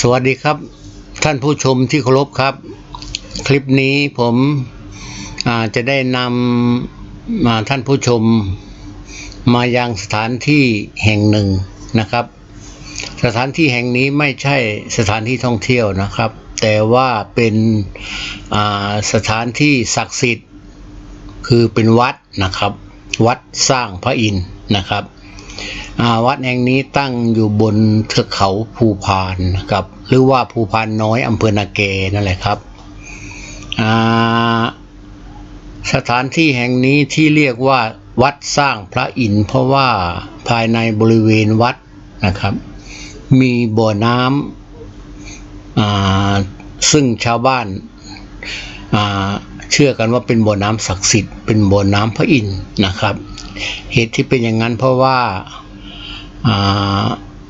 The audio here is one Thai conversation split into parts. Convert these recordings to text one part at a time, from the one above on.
สวัสดีครับ ท่านผู้ชมที่เคารพครับ คลิปนี้ผมจะได้นำมาท่านผู้ชมมายังสถานที่แห่งหนึ่งนะครับ สถานที่แห่งนี้ไม่ใช่สถานที่ท่องเที่ยวนะครับ แต่ว่าเป็นสถานที่ศักดิ์สิทธิ์ คือเป็นวัดนะครับ วัดสร้างพระอินทร์นะครับ วัดแห่งนี้ตั้งอยู่บนเทือกเขาภูพานครับ หรือว่าภูพานน้อยอำเภอนาเกนั่นแหละครับสถานที่แห่งนี้ที่เรียกว่าวัดสร้างพระอินทร์เพราะว่าภายในบริเวณวัดนะครับ มีบ่อน้ำซึ่งชาวบ้าน ชื่อกันว่าเป็นบ่อน้ำศักดิ์สิทธิ์เป็นบ่อน้ำพระอินทร์นะครับ เหตุที่เป็นอย่างนั้นเพราะว่า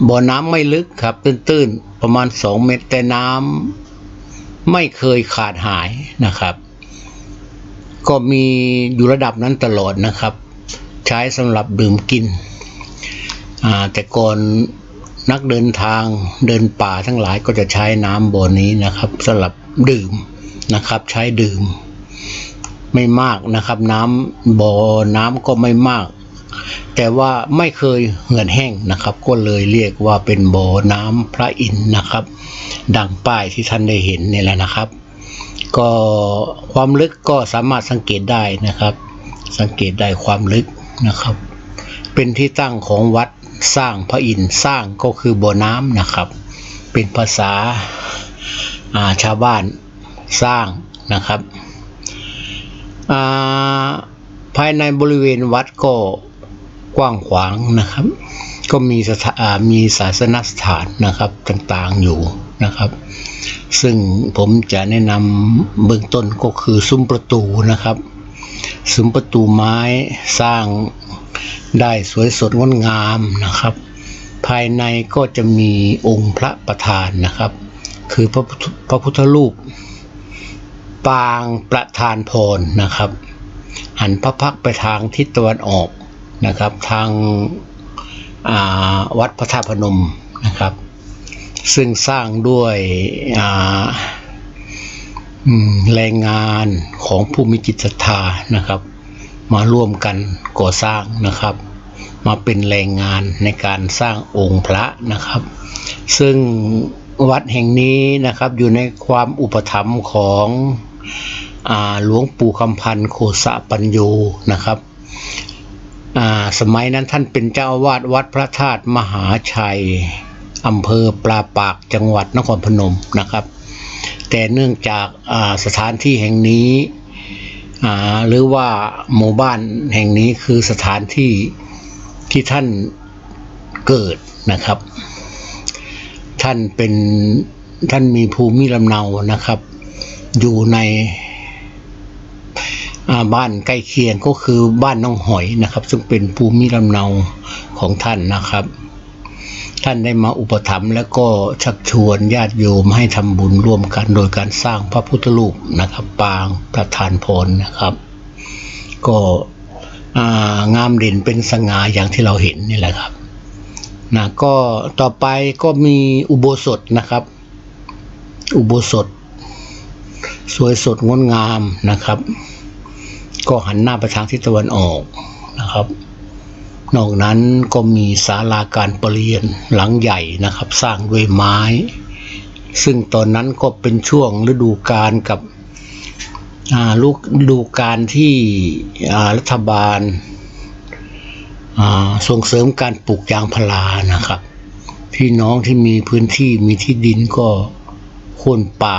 บ่อน้ำไม่ลึกครับตื้นๆประมาณ 2 เมตรแต่น้ำไม่เคยขาดหายนะครับ ก็มีอยู่ระดับนั้นตลอดนะครับ ใช้สำหรับดื่มกิน แต่ก่อนนักเดินทางเดินป่าทั้งหลายก็จะใช้น้ำบ่อนี้นะครับสำหรับดื่มนะครับ ใช้ดื่ม ไม่มากนะครับ น้ำบ่อน้ำก็ไม่มาก แต่ว่าไม่เคยเหือดแห้งนะครับ ก็เลยเรียกว่าเป็นบ่อน้ำพระอินทร์นะครับ ดังป้ายที่ท่านได้เห็นนี่แหละนะครับ ก็ความลึกก็สามารถสังเกตได้นะครับ สังเกตได้ความลึกนะครับ เป็นที่ตั้งของวัดสร้างพระอินทร์สร้างก็คือบ่อน้ำนะครับ เป็นภาษาอาชาวบ้านสร้างนะครับ ภายในบริเวณวัดก็กว้างขวางนะครับ ก็มีสถามีศาสนสถานนะครับต่างๆอยู่นะครับ ซึ่งผมจะแนะนำเบื้องต้นก็คือซุ้มประตูนะครับซุ้มประตูไม้สร้างได้สวยสดงดงามนะครับ ภายในก็จะมีองค์พระประธานนะครับ คือพระพระพุทธรูป ปางประธานพรนะครับ หันพระพักไปทางทิศตะวันออกนะครับ ทางาวัดพระธาตุพนมนะครับ ซึ่งสร้างด้วยแรงงานของผู้มีจิตศรัทธานะครับ มาร่วมกันก่อสร้างนะครับ มาเป็นแรงงานในการสร้างองค์พระนะครับ ซึ่งวัดแห่งนี้นะครับอยู่ในความอุปถัมภ์ของ หลวงปู่คำพันธ์โคสะปัญโยนะครับสมัยนั้นท่านเป็นเจ้าวาสวัดพระธาตุมหาชัยอำเภอปลาปากจังหวัดนครพนมนะครับ แต่เนื่องจากาสถานที่แห่งนี้หรือว่าหมู่บ้านแห่งนี้คือสถานที่ที่ท่านเกิดนะครับ ท่านเป็นท่านมีภูมิลำเนานะครับ อยู่ในบ้านใกล้เคียงก็คือบ้านน้องหอยนะครับ ซึ่งเป็นภูมิลำเนาของท่านนะครับ ท่านได้มาอุปถัมภ์แล้วก็ชักชวนญาติโยมให้ทำบุญร่วมกันโดยการสร้างพระพุทธรูปนะครับ ปางประธานพรนะครับ ก็งามเด่นเป็นสง่าอย่างที่เราเห็นนี่แหละครับนะก็ต่อไปก็มีอุโบสถนะครับ อุโบสถ สวยสดงดงามนะครับ ก็หันหน้าไปทางทิศตะวันออกนะครับ นอกนั้นก็มีศาลาการประเรียนหลังใหญ่นะครับ สร้างด้วยไม้ ซึ่งตอนนั้นก็เป็นช่วงฤดูกาลกับลูกฤดูกาลที่รัฐบาลส่งเสริมการปลูกยางพารานะครับ พี่น้องที่มีพื้นที่มีที่ดินก็โค่นป่า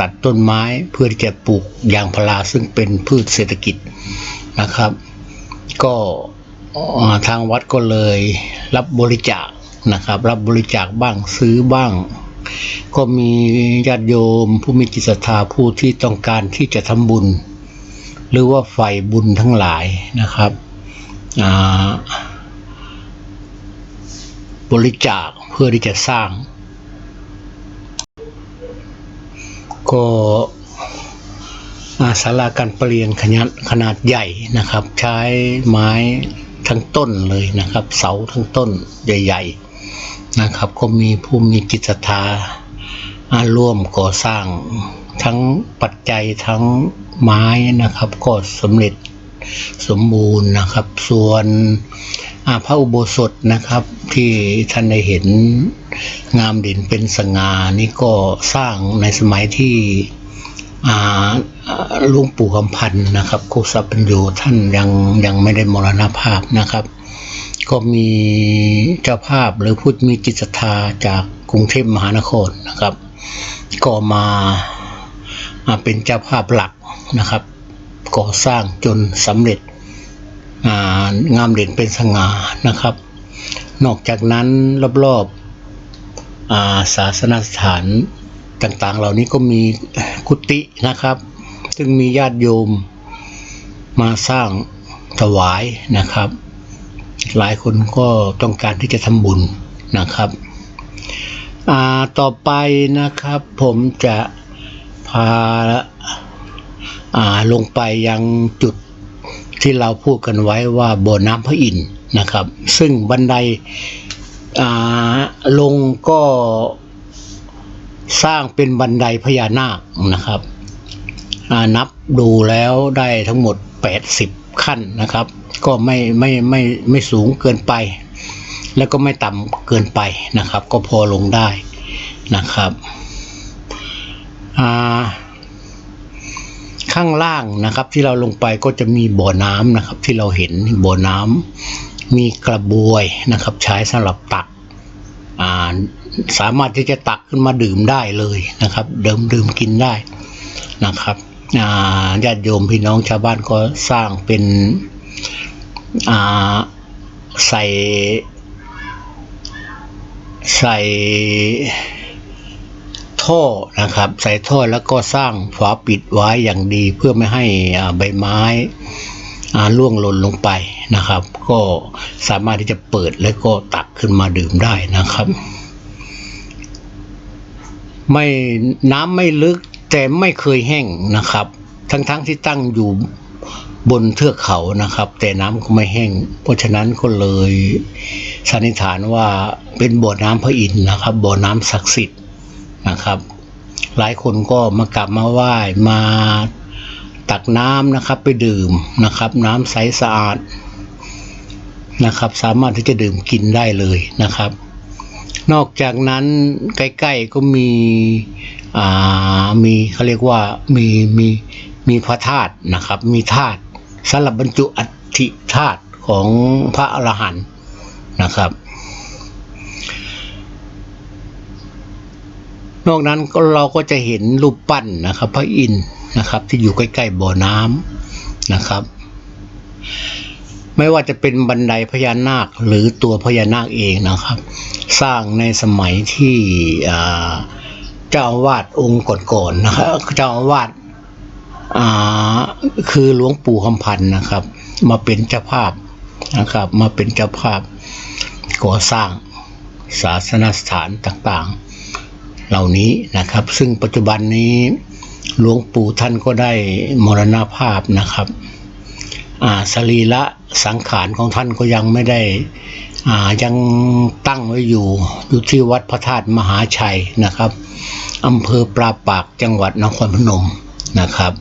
ตัดต้นไม้เพื่อที่จะปลูกยางพาราซึ่งเป็นพืชเศรษฐกิจนะครับ ก็ทางวัดก็เลยรับบริจาคนะครับ รับบริจาคบ้างซื้อบ้าง ก็มีญาติโยมผู้มีจิตศรัทธาผู้ที่ต้องการที่จะทำบุญ หรือว่าใฝ่บุญทั้งหลายนะครับบริจาคเพื่อที่จะสร้าง ก็อาศาลาการประเรียนขนาดขนาดใหญ่นะครับ ใช้ไม้ทั้งต้นเลยนะครับ เสาทั้งต้นใหญ่ ๆนะครับ ก็มีผู้มีจิตศรัทธาร่วมก่อสร้างทั้งปัจจัยทั้งไม้นะครับ ก็สำเร็จสมบูรณ์นะครับ ส่วน พระอุโบสถนะครับที่ท่านได้เห็นงามเด่นเป็นสง่านี่ก็สร้างในสมัยที่ลุงปู่คำพันธ์นะครับโคสัปปัญโยท่านยังยังไม่ได้มรณภาพนะครับ ก็มีเจ้าภาพหรือผู้มีจิตศรัทธาจากกรุงเทพมหานครนะครับ ก็มามาเป็นเจ้าภาพหลักนะครับก่อสร้างจนสำเร็จ งามเด่นเป็นสง่านะครับ นอกจากนั้นรอบๆอ่าศาสนสถานต่างๆ เหล่านี้ก็มีกุฏินะครับ ซึ่งมีญาติโยมมาสร้างถวายนะครับ หลายคนก็ต้องการที่จะทำบุญนะครับต่อไปนะครับผมจะพาาลงไปยังจุด ที่เราพูดกันไว้ว่าบ่อน้ำพระอินทร์นะครับ ซึ่งบันไดลงก็สร้างเป็นบันไดพญานาคนะครับนับดูแล้วได้ทั้งหมด 80 ขั้นนะครับ ก็ไม่ไม่ไม่ไม่สูงเกินไป แล้วก็ไม่ต่ำเกินไปนะครับ ก็พอลงได้นะครับอ่า ข้างล่างนะครับ ที่เราลงไปก็จะมีบ่อน้ำนะครับ ที่เราเห็นบ่อน้ำมีกระบวยนะครับ ใช้สำหรับตักาสามารถที่จะตักขึ้นมาดื่มได้เลยนะครับเดิมดื่มกินได้นะครับญาติโยมพี่น้องชาวบ้านก็สร้างเป็นอ่ใส่ใส่ ท่อนะครับ ใส่ท่อแล้วก็สร้างฝาปิดไว้อย่างดีเพื่อไม่ให้ใบไม้อ่าล่วงหล่นลงไปนะครับ ก็สามารถที่จะเปิดแล้วก็ตักขึ้นมาดื่มได้นะครับ ไม่น้ำไม่ลึกแต่ไม่เคยแห้งนะครับ ทั้งๆที่ตั้งอยู่บนเทือกเขานะครับ แต่น้ำก็ไม่แห้ง เพราะฉะนั้นก็เลยสันนิษฐานว่าเป็นบ่อน้ำพระอินทร์นะครับ บ่อน้ำศักดิ์สิทธิ์ นะครับ หลายคนก็มากราบมาไหว้มาตักน้ำนะครับไปดื่มนะครับ น้ำใสสะอาดนะครับ สามารถที่จะดื่มกินได้เลยนะครับ นอกจากนั้นใกล้ ๆก็มีอ่ามีเขาเรียกว่ามีมีมีพระธาตุนะครับ มีธาตุสำหรับบรรจุอัฐิธาตุของพระอรหันต์นะครับ นอกนั้นก็เราก็จะเห็นรูปปั้นนะครับ พระอินทร์นะครับ ที่อยู่ใกล้ๆบ่อน้ำนะครับ ไม่ว่าจะเป็นบันไดพญานาคหรือตัวพญานาคเองนะครับ สร้างในสมัยที่เจ้าอาวาสองค์ก่อนๆนะครับเจ้าอาวาสคือหลวงปู่คำพันธ์นะครับ มาเป็นเจ้าภาพนะครับ มาเป็นเจ้าภาพก่อสร้างศาสนสถานต่างๆ เหล่านี้นะครับ ซึ่งปัจจุบันนี้หลวงปู่ท่านก็ได้มรณภาพนะครับสรีระสังขารของท่านก็ยังไม่ได้ยังตั้งไว้อยู่อยู่ที่วัดพระธาตุมหาชัยนะครับอำเภอปราปากจังหวัดนครพนมนะครับ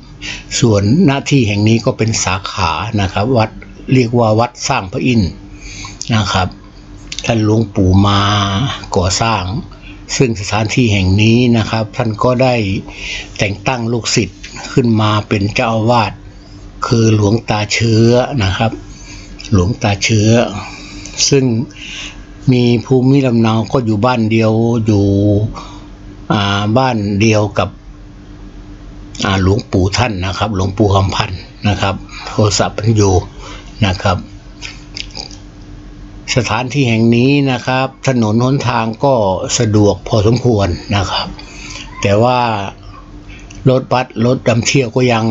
ส่วนหน้าที่แห่งนี้ก็เป็นสาขานะครับ วัดเรียกว่าวัดสร้างพระอินทร์นะครับท่านหลวงปู่มาก่อสร้าง ซึ่งสถานที่แห่งนี้นะครับ ท่านก็ได้แต่งตั้งลูกศิษย์ขึ้นมาเป็นเจ้าอาวาสคือหลวงตาเชื้อนะครับ หลวงตาเชื้อ ซึ่งมีภูมิลำเนาก็อยู่บ้านเดียวอยู่อ่บ้านเดียวกับหลวงปู่ท่านนะครับ หลวงปู่คำพันธ์นะครับ โทรศัพท์ปัญโยนะครับ สถานที่แห่งนี้นะครับ ถนนหนทางก็สะดวกพอสมควรนะครับ แต่ว่ารถบัสรถดำเที่ยวก็ยัง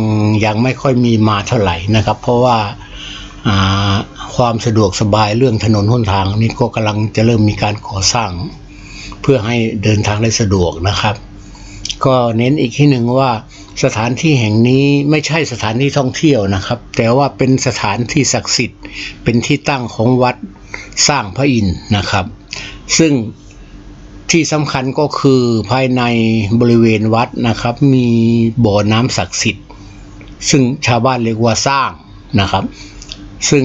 ยังไม่ค่อยมีมาเท่าไหร่นะครับ เพราะว่าความสะดวกสบายเรื่องถนนหนทางนี่ก็กำลังจะเริ่มมีการก่อสร้าง เพื่อให้เดินทางได้สะดวกนะครับ ก็เน้นอีกที่หนึ่งว่าสถานที่แห่งนี้ไม่ใช่สถานที่ท่องเที่ยวนะครับ แต่ว่าเป็นสถานที่ศักดิ์สิทธิ์ เป็นที่ตั้งของวัด สร้างพระอินทร์นะครับ ซึ่งที่สำคัญก็คือภายในบริเวณวัดนะครับ มีบ่อน้ำศักดิ์สิทธิ์ ซึ่งชาวบ้านเรียกว่าสร้างนะครับ ซึ่ง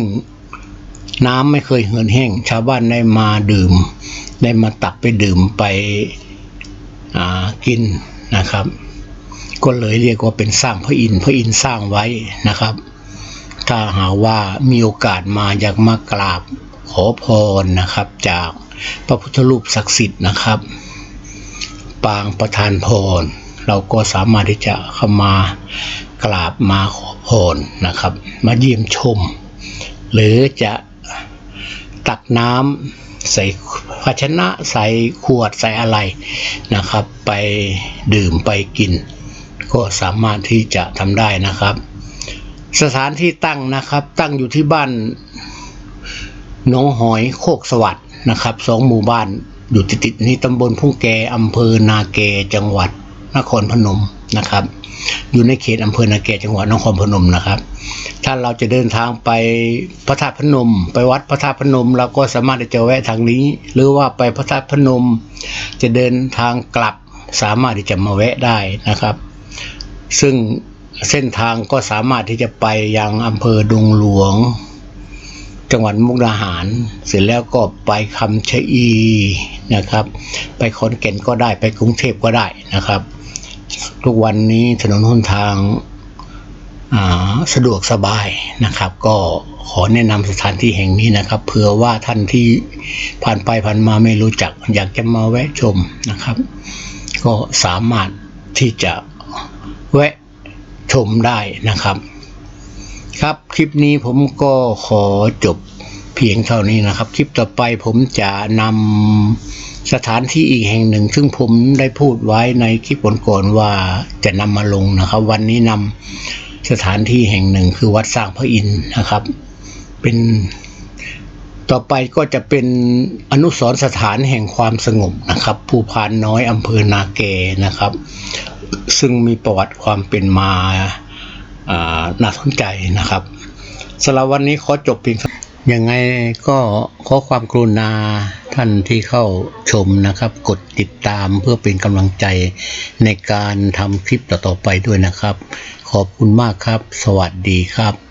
น้ำไม่เคยเหือดแห้ง ชาวบ้านได้มาดื่ม ได้มาตักไปดื่มไปกินนะครับ ก็เลยเรียกว่าเป็นสร้างพระอินทร์พระอินทร์สร้างไว้นะครับ ถ้าหาว่ามีโอกาสมาอยากมากราบ ขอพรนะครับจากพระพุทธรูปศักดิ์สิทธิ์นะครับ ปางประทานพร เราก็สามารถที่จะเข้ามากราบมาขอพรนะครับ มาเยี่ยมชม หรือจะตักน้ำใส่ภาชนะใส่ขวดใส่อะไรนะครับ ไปดื่มไปกิน ก็สามารถที่จะทำได้นะครับ สถานที่ตั้งนะครับตั้งอยู่ที่บ้าน หนองหอยโคกสวัสด์นะครับสองหมู่บ้านอยู่ติดติดๆนี้ตำบลพุ่งแกอำเภอนาแกจังหวัดนครพนมนะครับ อยู่ในเขตอำเภอนาแกจังหวัดนครพนมนะครับ ถ้าเราจะเดินทางไปพระธาตุพนม ไปวัดพระธาตุพนม เราก็สามารถที่จะแวะทางนี้ หรือว่าไปพระธาตุพนม จะเดินทางกลับสามารถที่จะมาแวะได้นะครับ ซึ่งเส้นทางก็สามารถที่จะไปยังอำเภอดงหลวง จังหวัดมุกดาหาร เสร็จแล้วก็ไปคำชะอีนะครับ ไปขอนแก่นก็ได้ไปกรุงเทพก็ได้นะครับ ทุกวันนี้ถนนหนทางาสะดวกสบายนะครับ ก็ขอแนะนำสถานที่แห่งนี้นะครับเผื่อว่าท่านที่ผ่านไปผ่านมาไม่รู้จัก อยากจะมาแวะชมนะครับ ก็สามารถที่จะแวะชมได้นะครับ ครับคลิปนี้ผมก็ขอจบเพียงเท่านี้นะครับ คลิปต่อไปผมจะนำสถานที่อีกแห่งหนึ่ง ซึ่งผมได้พูดไว้ในคลิปก่อนๆว่าจะนำมาลงนะครับ วันนี้นำสถานที่แห่งหนึ่งคือวัดสร้างพระอินทร์นะครับ เป็นต่อไปก็จะเป็นอนุสรสถานแห่งความสงบนะครับภูพานน้อยอำเภอนาเกนะครับ ซึ่งมีประวัติความเป็นมา น่าสนใจนะครับสำหรับวันนี้ขอจบเพียงเท่ายังไงก็ขอความกรุณาท่านที่เข้าชมนะครับ กดติดตามเพื่อเป็นกำลังใจในการทำคลิปต่อๆไปด้วยนะครับ ขอบคุณมากครับ สวัสดีครับ